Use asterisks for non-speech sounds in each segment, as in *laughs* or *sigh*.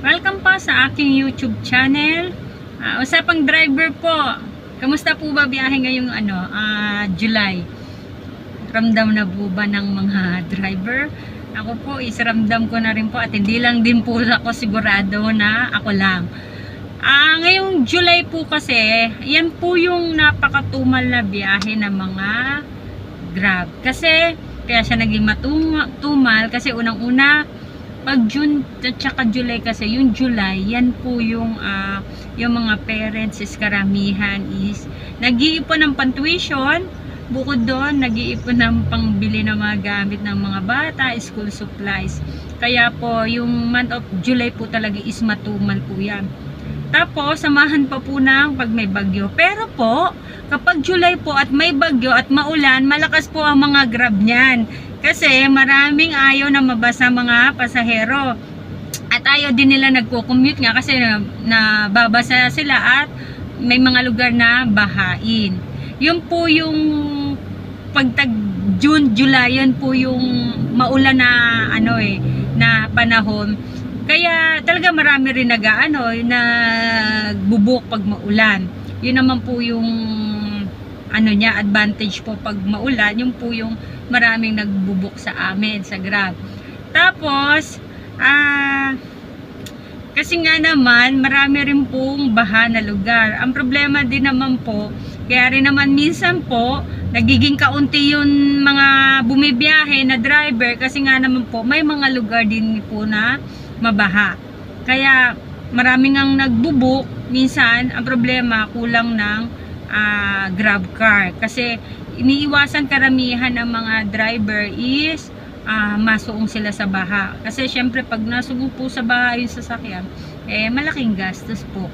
Welcome po sa aking YouTube channel. Ah, usapang driver po. Kamusta po ba biyahe ngayong ano, ah, July? Ramdam na po ba ng mga driver? Ako po, isramdam ko na rin po at hindi lang din po *laughs* ako sigurado na ako lang. Ah, ngayong July po kasi, yan po yung napakatumal na biyahe ng mga Grab. Kasi, kaya siya naging matumal kasi unang-una, pag June at saka July kasi, yung July, yan po yung, ah, yung mga parents is karamihan is nag-iipon ng pantuition, bukod doon, nag-iipon ng pangbili ng mga gamit ng mga bata, school supplies. Kaya po, yung month of July po talaga is matumal po yan. Tapos, samahan pa po ng pag may bagyo. Pero po, kapag July po at may bagyo at maulan, malakas po ang mga grab niyan. Kasi maraming ayaw na mabasa mga pasahero. At ayaw din nila nagko-commute nga kasi na, nababasa sila at may mga lugar na bahain. Yun po yung pagtag June, July, yun po yung maulan na ano eh, na panahon. Kaya talaga marami rin nag ano, nagbubuk pag maulan. Yun naman po yung ano niya, advantage po pag maulan, yung po yung maraming nagbubuk sa amin, sa Grab. Tapos, ah, kasi nga naman, marami rin pong baha na lugar. Ang problema din naman po, kaya rin naman minsan po, nagiging kaunti yung mga bumibiyahe na driver kasi nga naman po, may mga lugar din po na mabaha. Kaya maraming ang nagbubuk, minsan ang problema kulang ng ah, grab car. Kasi iniiwasan karamihan ng mga driver is ah, masuong sila sa baha. Kasi syempre pag nasugo po sa baha yung sasakyan, eh malaking gastos po.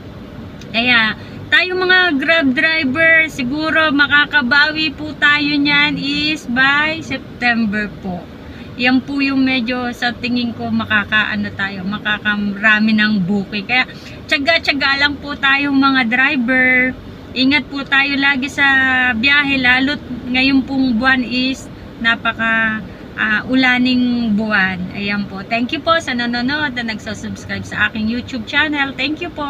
Kaya tayo mga grab driver, siguro makakabawi po tayo niyan is by September po. Yan po yung medyo sa tingin ko makakaano tayo, makakarami ng booking. Kaya tsaga-tsaga lang po tayong mga driver. Ingat po tayo lagi sa biyahe, lalo't ngayon pong buwan is napaka ah, ulaning buwan. Ayan po. Thank you po sa nanonood na nagsasubscribe sa aking YouTube channel. Thank you po.